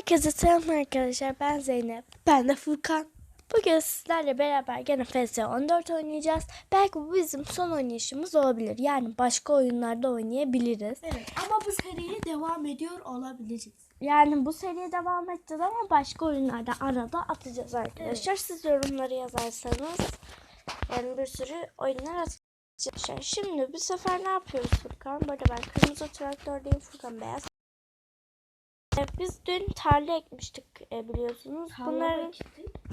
Herkese selam arkadaşlar. Ben Zeynep. Ben de Furkan. Bugün sizlerle beraber gene FS 14 oynayacağız. Belki bu bizim son oynayışımız olabilir. Yani başka oyunlarda oynayabiliriz. Evet ama bu seriye devam ediyor olabiliriz. Yani bu seriye devam edeceğiz ama başka oyunlarda arada atacağız arkadaşlar. Siz yorumları yazarsanız yani bir sürü oyunlar atacağız. Şimdi bu sefer ne yapıyoruz Furkan? Bu arada ben kırmızı traktördeyim. Furkan beyaz. Ee, Biz dün tarla ekmiştik e, biliyorsunuz. Bunların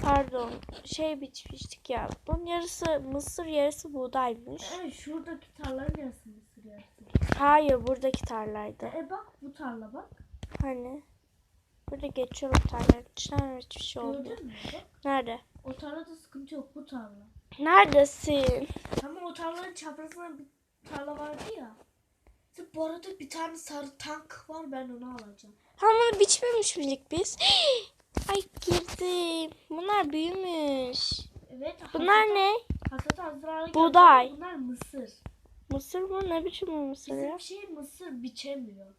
pardon şey biçmiştik ya. Bunun yarısı mısır yarısı buğdaymış. Evet şuradaki tarlanın yarısı mısır yarısı. Hayır buradaki tarlaydı. E bak bu tarla bak. Hani burada geçiyorum tarlanın içinden hiçbir şey olmuyor. Gördün mü? Bak. Nerede? O tarlada sıkıntı yok bu tarla. Neredesin? Tamam o tarlanın çaprazında bir tarla vardı ya. Bu arada bir tane sarı tank var ben onu alacağım. Ama biçmemiş miydik biz? Ay girdim. Bunlar büyümüş. Evet. Bunlar hasat- ne? Hasat hazırlığı Buğday. Bunlar mısır. Mısır mı? Ne biçim o mısır ya? Bizim şey mısır biçemiyor.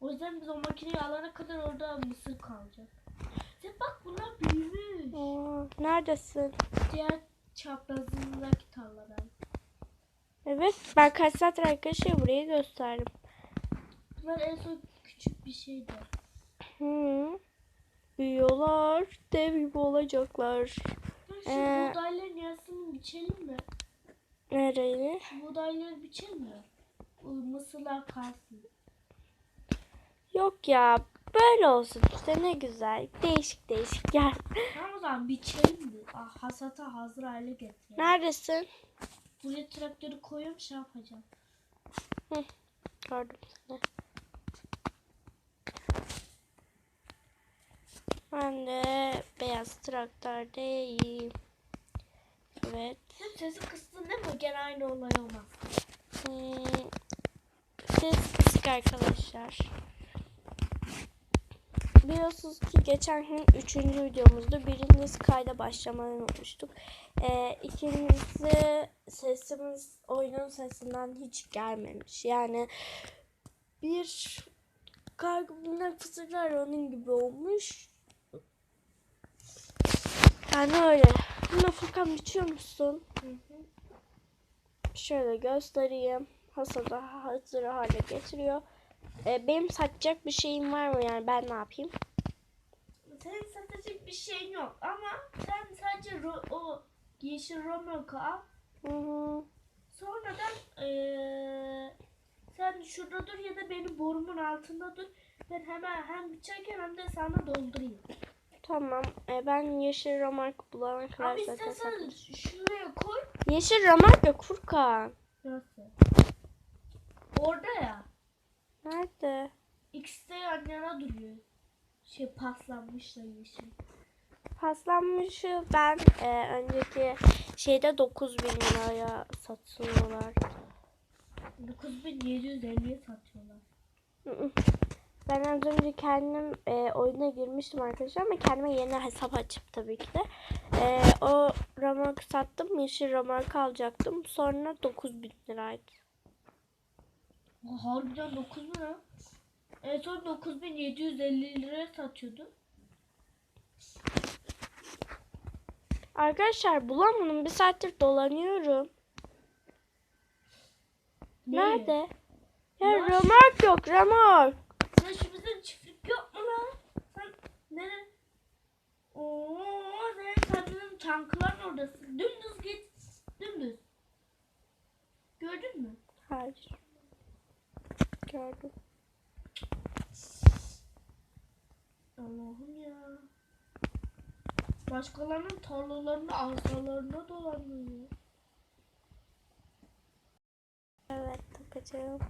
O yüzden biz o makineyi alana kadar orada mısır kalacak. Sen bak bunlar büyümüş. Aa, neredesin? Diğer çaprazındaki tarladan. Evet ben kaç saattir arkadaşlar burayı gösterdim. Bunlar en son bir şeydi. Hı. Büyüyorlar. Dev gibi olacaklar. Şu Ee, buğdayların yarısını biçelim mi? Nereyi? Şu buğdayları biçelim mi? Mısırlar kalsın. Yok ya. Böyle olsun işte ne güzel. Değişik değişik yer. Tamam o zaman biçelim mi? Ah, hasata hazır hale getirelim. Neredesin? Buraya traktörü koyuyorum şey yapacağım. Gördüm seni. Ben de beyaz traktördeyim. Evet. Sen sesi kıstın değil mi? Gene aynı olay olmaz. Hmm, Ses kısık arkadaşlar. Biliyorsunuz ki geçen gün üçüncü videomuzda birincisi kayda başlamayı unutmuştuk. Ee, ikincisi sesimiz oyunun sesinden hiç gelmemiş. Yani bir kalbimden fısırlar onun gibi olmuş. Yani öyle. Bunu Furkan biçiyor musun? Şöyle göstereyim. Hasada hazır hale getiriyor. Ee, benim satacak bir şeyim var mı yani ben ne yapayım? Senin satacak bir şeyin yok ama sen sadece o yeşil romörkü al. Hı hı. Sonradan eee, sen şurada dur ya da benim borumun altında dur. Ben hemen hem biçerken hem de sana doldurayım. Tamam. Ee, ben yeşil ramark bulana kadar Ama zaten istersen şuraya koy. Yeşil ramark yok Furkan. Nasıl? Orada ya. Nerede? İkisi de yan yana duruyor. Şey paslanmışlar yeşil. Paslanmışı ben e, önceki şeyde 9000 liraya satıyorlar. 9750'ye satıyorlar. Hı hı. Ben az önce kendim e, oyuna girmiştim arkadaşlar ama kendime yeni hesap açıp tabii ki de. E, o ramarkı sattım. Yeşil ramarkı alacaktım. Sonra 9000 liraydı. Harbiden 9 lira. En son 9750 liraya satıyordu. Arkadaşlar bulamadım. Bir saattir dolanıyorum. Ne? Nerede? Ya Ya- ramark yok ramark. Mu lan? Sen ne? Oo, sen sen bizim tankların oradasın. Dümdüz git. Dümdüz. Gördün mü? Hayır. Gördüm. Allah'ım ya. Başkalarının tarlalarında arsalarına dolanıyor. Evet takacağım.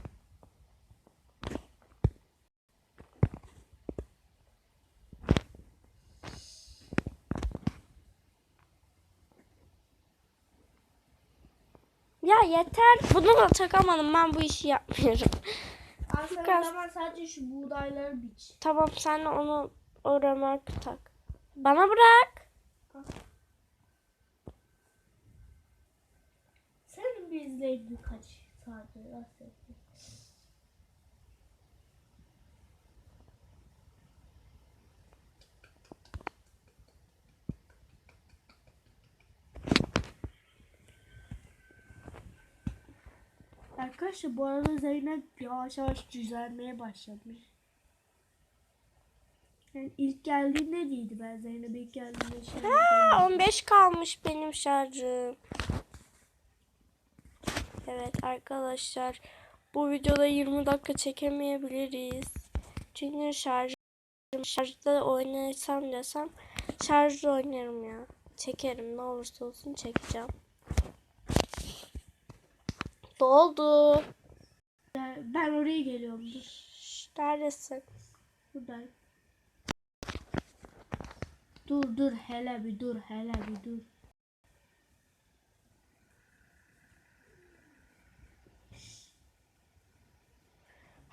Ya yeter. Bunu da takamadım. Ben bu işi yapmıyorum. Biraz- o zaman sadece şu buğdayları biç. Tamam sen onu o remarkı tak. Bana bırak. Sen bir izleyin birkaç saat. Nasıl? Arkadaşlar bu arada Zeynep yavaş yavaş düzelmeye başlamış. Yani ilk geldiğinde değildi ben Zeynep ilk geldiğinde şey Ha, 15 kalmış benim şarjım. Evet arkadaşlar bu videoda 20 dakika çekemeyebiliriz. Çünkü şarj şarjda oynarsam desem şarjda oynarım ya. Çekerim ne olursa olsun çekeceğim. Doldu. ben, ben oraya geliyorum dur. Şş, Neredesin? Buradayım. Dur dur hele bir dur hele bir dur.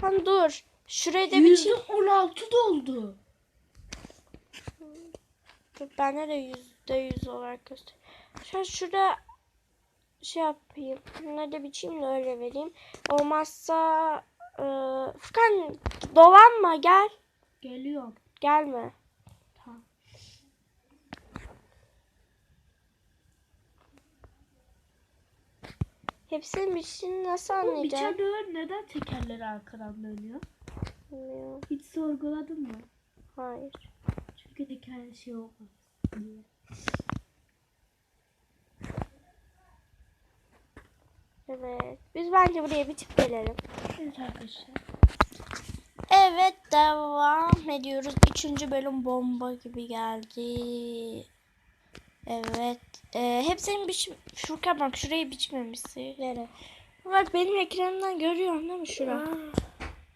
Han dur. Şuraya da bir çift. on altı doldu. Dur bende de yüzde yüz olarak göster. Şu şurada şey yapayım. Bunları biçeyim de öyle vereyim. Olmazsa e, Furkan dolanma gel. Geliyorum. Gelme. Tamam. Hepsinin biçimini nasıl Bu anlayacağım? biçemiyor neden tekerleri arkadan dönüyor? Bilmiyorum. Hiç sorguladın mı? Hayır. Çünkü teker şey olmaz diye. Evet. Biz bence buraya biçip gelelim. Evet arkadaşlar. Evet devam ediyoruz. Üçüncü bölüm bomba gibi geldi. Evet. Ee, hepsinin biç... Furkan bak şurayı biçmemişsin. Nere? Bak benim ekranımdan görüyorsun değil mi şura?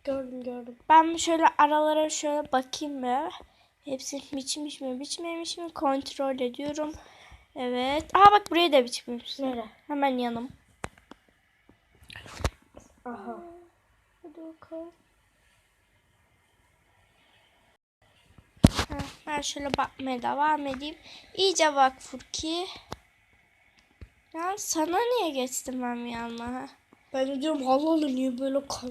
Gördüm gördüm. Ben şöyle aralara şöyle bakayım bir. Hepsini biçmiş mi biçmemiş mi kontrol ediyorum. Evet. Aa bak burayı da biçmemişsin. Nere? Hemen yanım. Aha. Hadi bakalım. Ha, ben şöyle bakmaya devam edeyim. İyice bak Furki. Ya sana niye geçtim ben yanına? ha? Ben de diyorum Allah Allah niye böyle kal?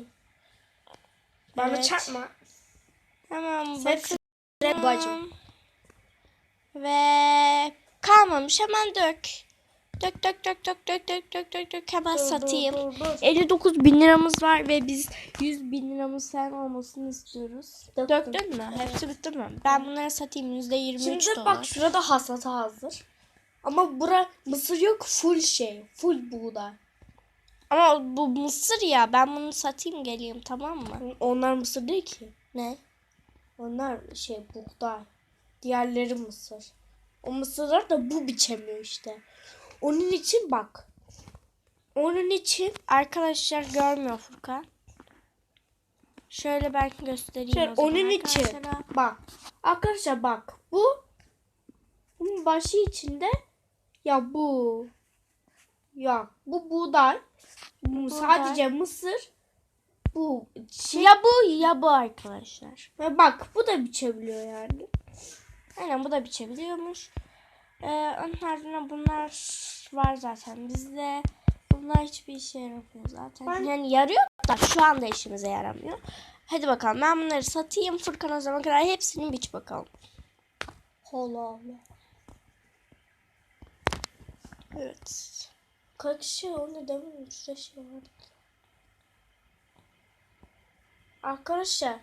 Bana Evet. çarpma. Bakın. Red bacım. Ve kalmamış hemen dök. Dök dök dök dök dök dök dök dök dök hemen satayım. Dur, dur, dur. 59 bin liramız var ve biz 100 bin liramız sen olmasını istiyoruz. Döktüm. Döktün mü? Hepsi bitti mi? Ben bunları satayım %23 Şimdi dolar. bak şurada hasata hazır. Ama bura mısır yok full şey. Full buğday. Ama bu mısır ya ben bunu satayım geleyim tamam mı? Onlar mısır değil ki. Ne? Onlar şey buğday. Diğerleri mısır. O mısırlar da bu biçemiyor işte. Onun için bak. Onun için Arkadaşlar görmüyor Furkan. Şöyle ben göstereyim Şöyle onun için bak. Arkadaşlar bak. Bu bunun başı içinde ya bu ya bu buğday. Bu sadece mısır. Bu şey Ya bu ya bu arkadaşlar. ve bak bu da biçebiliyor yani. Aynen bu da biçebiliyormuş. Ee, onun haricinde bunlar var zaten bizde. Bunlar hiçbir işe yaramıyor zaten. Ben- Yani yarıyor da şu anda işimize yaramıyor. Hadi bakalım ben bunları satayım. Furkan o zaman kadar hepsini biç bakalım. Allah Allah. Evet. Kaç şey onu demin şurada şey vardı. Arkadaşlar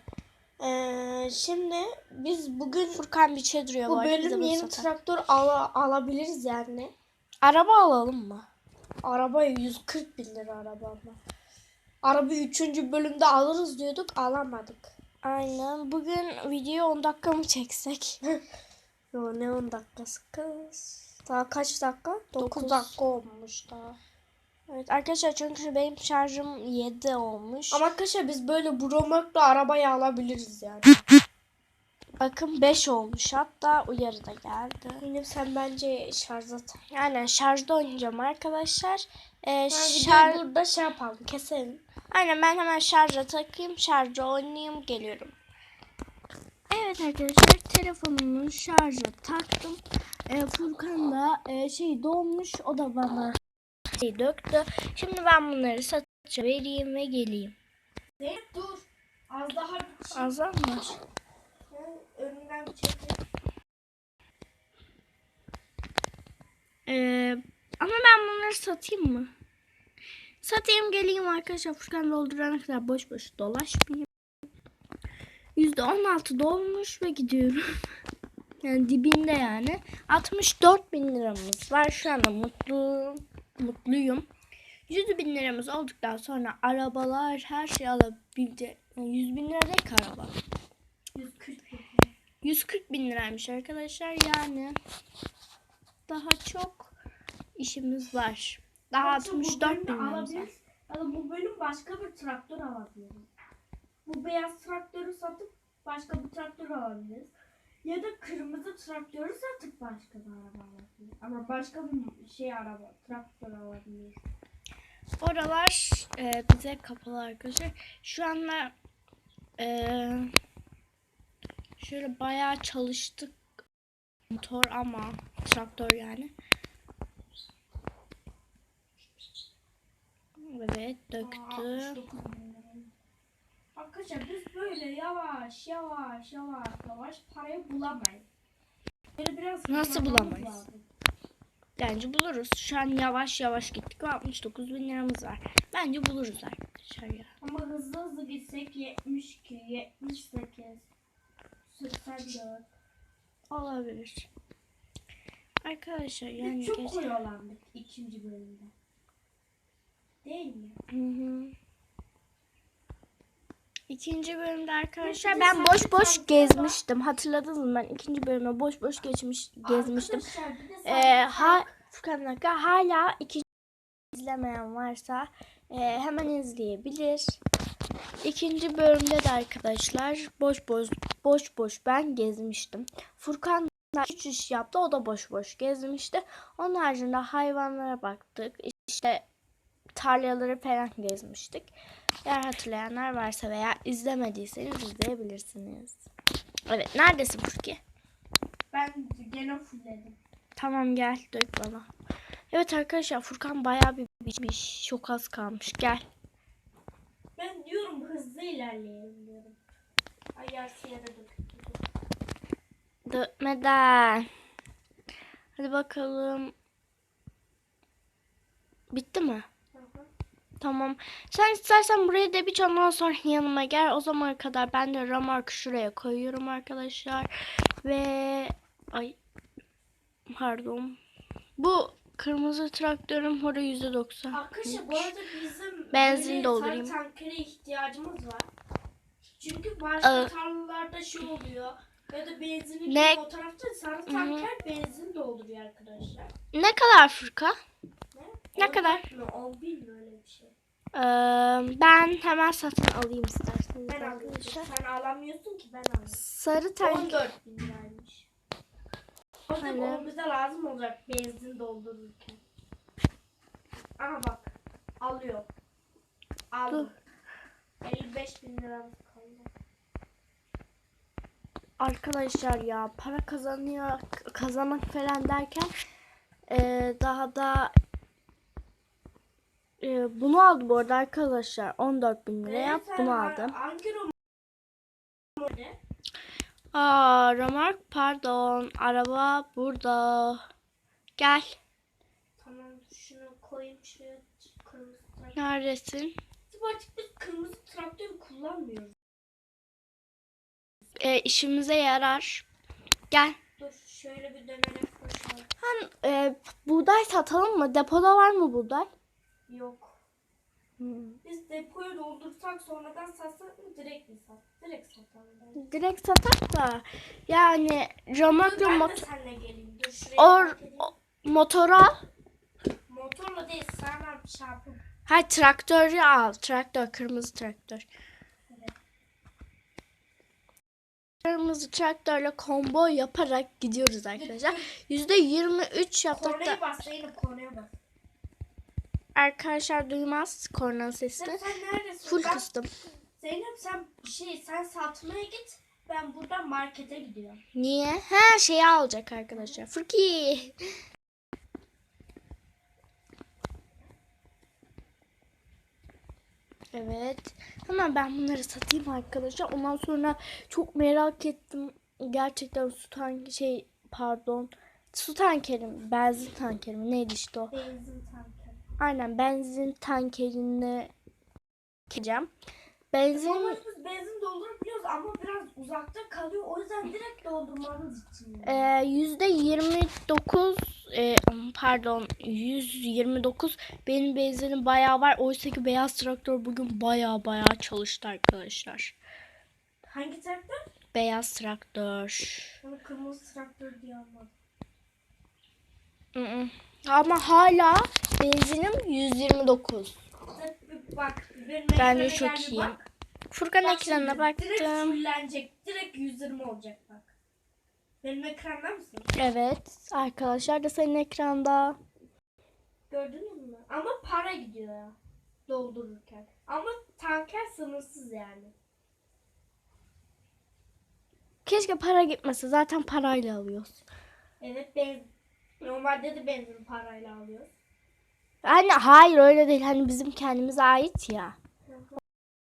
eee, şimdi biz bugün Furkan biçe duruyor bu arada, biz de bölüm yeni satalım. traktör ala- alabiliriz yani. Araba alalım mı? Araba 140 bin lira araba ama. Arabayı 3. bölümde alırız diyorduk alamadık. Aynen. Bugün video 10 dakika mı çeksek? Yo ne 10 dakikası kız. Daha kaç dakika? 9 Dokuz. dakika olmuş daha. Evet arkadaşlar çünkü benim şarjım 7 olmuş. Ama arkadaşlar biz böyle bu romorkla arabayı alabiliriz yani. Bakın 5 olmuş hatta uyarı da geldi. Yine sen bence şarja tak. Aynen şarjda oynayacağım arkadaşlar. Ee, Yani şar... burada şey yapalım keselim. Aynen ben hemen şarja takayım. Şarja oynayayım geliyorum. Evet arkadaşlar telefonumu şarja taktım. Ee, Furkan da e, şey dolmuş. O da bana şey döktü. Şimdi ben bunları satışa vereyim ve geleyim. Zeynep dur. Az daha bir şey. Azam var. Önünden bir çek. Ee, ama ben bunları satayım mı? Satayım geleyim arkadaşlar. Furkan doldurana kadar boş boş dolaşmayayım. %16 dolmuş ve gidiyorum. yani dibinde yani. 64 bin liramız var. Şu anda mutlu, mutluyum. 100 bin liramız olduktan sonra arabalar her şey alabildi. 100 bin lira değil ki araba. 140 bin. 140 bin liraymış arkadaşlar. Yani daha çok işimiz var. Daha bu 64 bölümü bin liramız var. bu bölüm başka bir traktör alabiliriz. Bu beyaz traktörü satıp başka bir traktör alabiliriz. Ya da kırmızı traktörü satıp başka bir araba alabiliriz. Ama başka bir şey araba, traktör alabiliriz. Oralar e, bize kapalı arkadaşlar. Şu anda e, şöyle bayağı çalıştık motor ama traktör yani. Evet Aa, döktü. 69 bin lira. Arkadaşlar biz böyle yavaş yavaş yavaş yavaş parayı bulamayız. Böyle biraz Nasıl bulamayız? lazım. Bence buluruz. Şu an yavaş yavaş gittik ve 69 bin liramız var. Bence buluruz arkadaşlar ya. Ama hızlı hızlı gitsek 72, 78, 84. Olabilir. Arkadaşlar yani Biz çok geç- oyalandık ikinci bölümde. Değil mi? Hı hı. İkinci bölümde arkadaşlar ben boş boş gezmiştim. Hatırladınız mı? Ben ikinci bölüme boş boş geçmiş gezmiştim. Arkadaşlar bir de Ee, ha Furkan bir dakika, hala ikinci izlemeyen varsa e, hemen izleyebilir. İkinci bölümde de arkadaşlar boş boş boş boş ben gezmiştim. Furkan da üç iş yaptı o da boş boş gezmişti. Onun haricinde hayvanlara baktık. İşte tarlaları falan gezmiştik. Eğer hatırlayanlar varsa veya izlemediyseniz izleyebilirsiniz. Evet neredesin Furki? ben gene fullledim. Tamam gel dök bana. Evet arkadaşlar Furkan bayağı bir biçmiş. Çok az kalmış. Gel. Ben diyorum hızlı ilerleyelim diyorum. Ay yarısı yere. Dökmeden. Hadi bakalım. Bitti mi? Tamam. Sen istersen buraya da biç ondan sonra yanıma gel. O zamana kadar ben de ramarkı şuraya koyuyorum arkadaşlar. Ve ay pardon. Bu kırmızı traktörüm orada yüzde doksan. Arkadaşlar bu arada bizim Benzin doldurayım. tankere ihtiyacımız var. Çünkü başka Ee, tarlalarda şey oluyor. Ya da benzin Ne? o tarafta sarı tanker benzin dolduruyor arkadaşlar. Ne kadar Furkan? Ne kadar? bin mi? 10 bin mi öyle bir şey? Ee, ben hemen satın alayım isterseniz Ben arkadaşlar. Sen alamıyorsun ki ben alayım. Sarı tank. 14 bin liraymış. O Hani? zaman o bize lazım olacak benzin doldururken. Aha bak. Alıyor. Aldım. 55 bin liramız kaldı. Arkadaşlar ya para kazanıyor kazanmak falan derken ee, daha da ee, bunu aldım bu arada arkadaşlar 14 bin liraya Evet, bunu aldım. Hangi roman? Aa Ramark pardon araba burada. Gel Tamam şunu koyayım şuraya kırmızı traktör. neredesin? Bizim artık biz kırmızı traktörü kullanmıyoruz. Ee, işimize yarar. Gel. Dur şöyle bir dönerek koşalım. Hem ee, buğday satalım mı? Depoda var mı buğday? Yok. Hmm. Biz depoyu doldursak sonradan satsak mı direkt mi sat? Direkt satalım. bence. Direkt satak da yani Ramark'la Ben de mot seninle geleyim. Dur şuraya or edeyim. o- motoru al. Motorla değil şey yapayım. Hayır traktörü al. Traktör kırmızı traktör. Kırmızı traktörle combo yaparak gidiyoruz arkadaşlar. Yüzde 23 yaptık da Kornaya bas Zeynep kornaya bas. Arkadaşlar duymaz korna sesini. Full Ben- kıstım. Zeynep sen şey sen satmaya git. Ben buradan markete gidiyorum. Niye? Ha şeyi alacak arkadaşlar. Furki. Evet. Hemen ben bunları satayım arkadaşlar. Ondan sonra çok merak ettim. Gerçekten su tank şey pardon. Su tankeri mi? Benzin tankeri mi? Neydi işte o? Benzin tanker. Aynen benzin tankerine gideceğim. Benzin biz benzin doldurabiliyoruz ama biraz uzakta kalıyor. O yüzden direkt doldurmamız için. e, yüzde 29 e, pardon 129 benim benzinim bayağı var. Oysa ki beyaz traktör bugün bayağı bayağı çalıştı arkadaşlar. Hangi traktör? Beyaz traktör. Onu kırmızı traktör diye anladım. Ama hala benzinim 129. Bak Bence çok iyi. bak. Furkan Bak ekranına şimdi, Direkt baktım. fullenecek. Direkt 120 olacak bak. Benim ekranda mısın? Evet. Arkadaşlar da senin ekranda. Gördünüz mü? Ama para gidiyor ya. Doldururken. Ama tanker sınırsız yani. Keşke para gitmese. Zaten parayla alıyoruz. Evet ben normalde de benzin parayla alıyoruz. Anne hayır öyle değil. Hani bizim kendimize ait ya.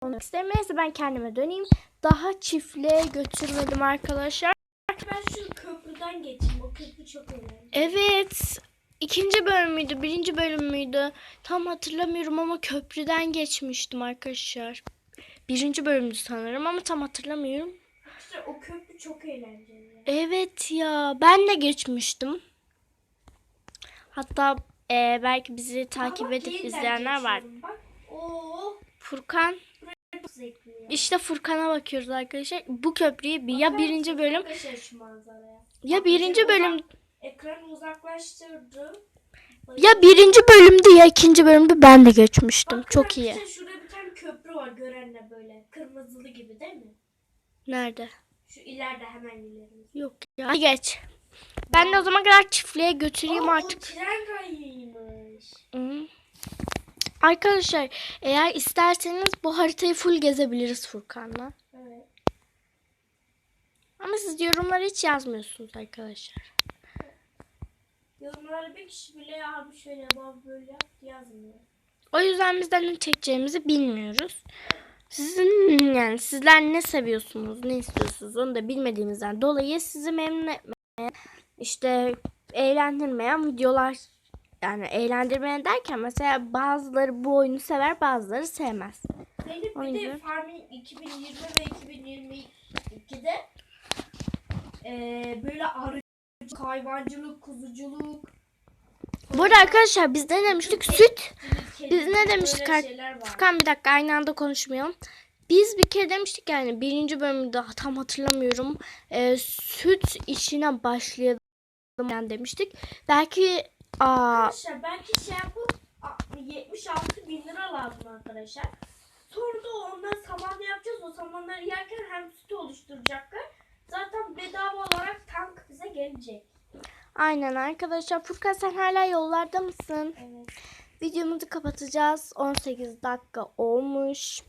Onu isterim. Neyse ben kendime döneyim. Daha çiftliğe götürmedim arkadaşlar. Ben şu köprüden geçeyim. O köprü çok önemli. Evet. ikinci bölüm müydü? Birinci bölüm müydü? Tam hatırlamıyorum ama köprüden geçmiştim arkadaşlar. Birinci bölümdü sanırım ama tam hatırlamıyorum. İşte o köprü çok eğlenceli. Evet ya ben de geçmiştim. Hatta e, belki bizi takip Ama edip izleyenler var. geçiyorum Bak. Oo, Furkan işte Furkan'a bakıyoruz arkadaşlar. Bu köprüyü bir ya birinci bölüm ya birinci bölüm Ekranı uzaklaştırdım. ya birinci bölümdü ya ikinci bölümdü ben de geçmiştim. Bak, Çok iyi. Şurada bir tane köprü var görenle böyle. Kırmızılı gibi değil mi? Nerede? Şu ileride hemen ileride. Yok ya. Geç. Ben de o zaman kadar çiftliğe götüreyim Aa, artık. Tren rayıymış. Arkadaşlar eğer isterseniz bu haritayı full gezebiliriz Furkan'la. Evet. Ama siz yorumları hiç yazmıyorsunuz arkadaşlar. Yorumlara bir kişi bile abi şöyle baba böyle yap yazmıyor. O yüzden bizden ne çekeceğimizi bilmiyoruz. Sizin yani sizler ne seviyorsunuz, ne istiyorsunuz onu da bilmediğimizden dolayı sizi memnun etmeyen, işte eğlendirmeyen videolar yani eğlendirmeyen derken mesela bazıları bu oyunu sever, bazıları sevmez. Onun bir de gibi. Farming 2020 ve 2022'de eee böyle arıcılık, hayvancılık, kuzuculuk, Bu arada arkadaşlar biz ne demiştik? Süt. kedi, Biz ne demiştik. Furkan bir dakika aynı anda konuşmayalım. Biz bir kere demiştik yani birinci bölümde tam hatırlamıyorum. Ee, süt işine başlayalım yani demiştik. Belki aa, Arkadaşlar belki şey yapıp a- 76 bin lira lazım arkadaşlar. Sonra da ondan saman yapacağız. O samanları yerken hem süt oluşturacaklar. Zaten bedava olarak tank bize gelecek. aynen arkadaşlar. Furkan sen hala yollarda mısın? Evet. Videomuzu kapatacağız. 18 dakika olmuş.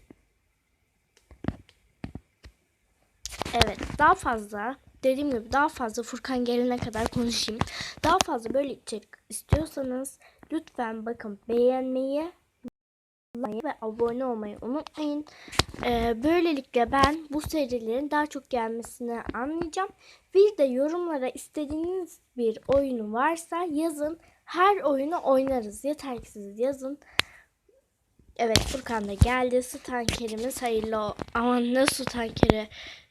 Evet daha fazla dediğim gibi daha fazla Furkan gelene kadar konuşayım. Daha fazla böyle içerik istiyorsanız lütfen bakın beğenmeyi ve abone olmayı unutmayın. Ee, böylelikle ben bu serilerin daha çok gelmesini anlayacağım. Bir de yorumlara istediğiniz bir oyunu varsa yazın. Her oyunu oynarız. Yeter ki siz yazın. Evet Furkan da geldi. Su tankerimiz hayırlı o- Aman ne su tankeri.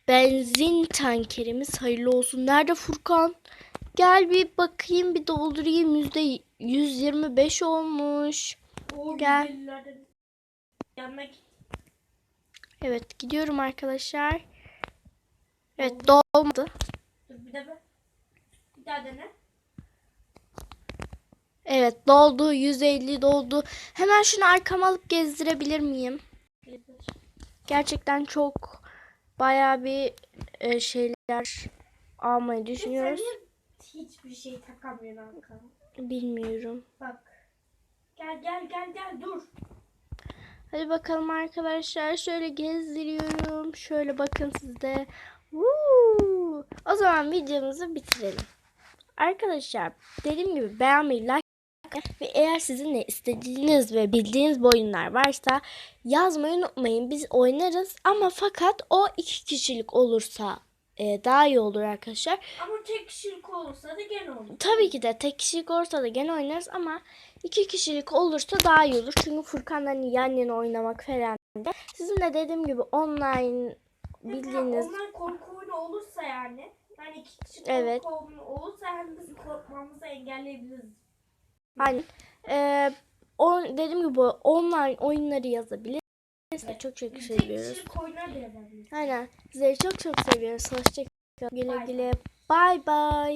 Benzin tankerimiz hayırlı olsun. Nerede Furkan? Gel bir bakayım bir doldurayım. Yüzde 125 olmuş. Gel. güzellerden yanına git. Evet gidiyorum arkadaşlar. Evet dolmadı. Dur bir de ben. Bir daha dene. Evet doldu. 150 doldu. Hemen şunu arkama alıp gezdirebilir miyim? Gerçekten çok bayağı bir e, şeyler almayı Sen düşünüyoruz. niye hiçbir şey takamıyorsun arkana? Bilmiyorum. Bak. Gel gel gel gel dur. Hadi bakalım arkadaşlar. Şöyle gezdiriyorum. Şöyle bakın sizde. Woo! O zaman videomuzu bitirelim. Arkadaşlar dediğim gibi beğenmeyi, like ve eğer sizin de istediğiniz ve bildiğiniz bu oyunlar varsa yazmayı unutmayın. Biz oynarız ama fakat o iki kişilik olursa e, daha iyi olur arkadaşlar. Ama tek kişilik olursa da gene olur. Tabii ki de tek kişilik olursa da gene oynarız ama iki kişilik olursa daha iyi olur. Çünkü Furkan'la hani yan yana oynamak falan da. Sizin de dediğim gibi online bildiğiniz Onlar korku oyunu olursa yani. Yani iki kişi Evet. korku oyunu olursa yani biz korkmamızı engelleyebiliriz. Hani e, o, dediğim gibi online oyunları yazabiliriz. Çok çok Tek seviyoruz. Aynen. Sizleri çok çok seviyoruz. Hoşçakalın. Güle güle. Bye bye.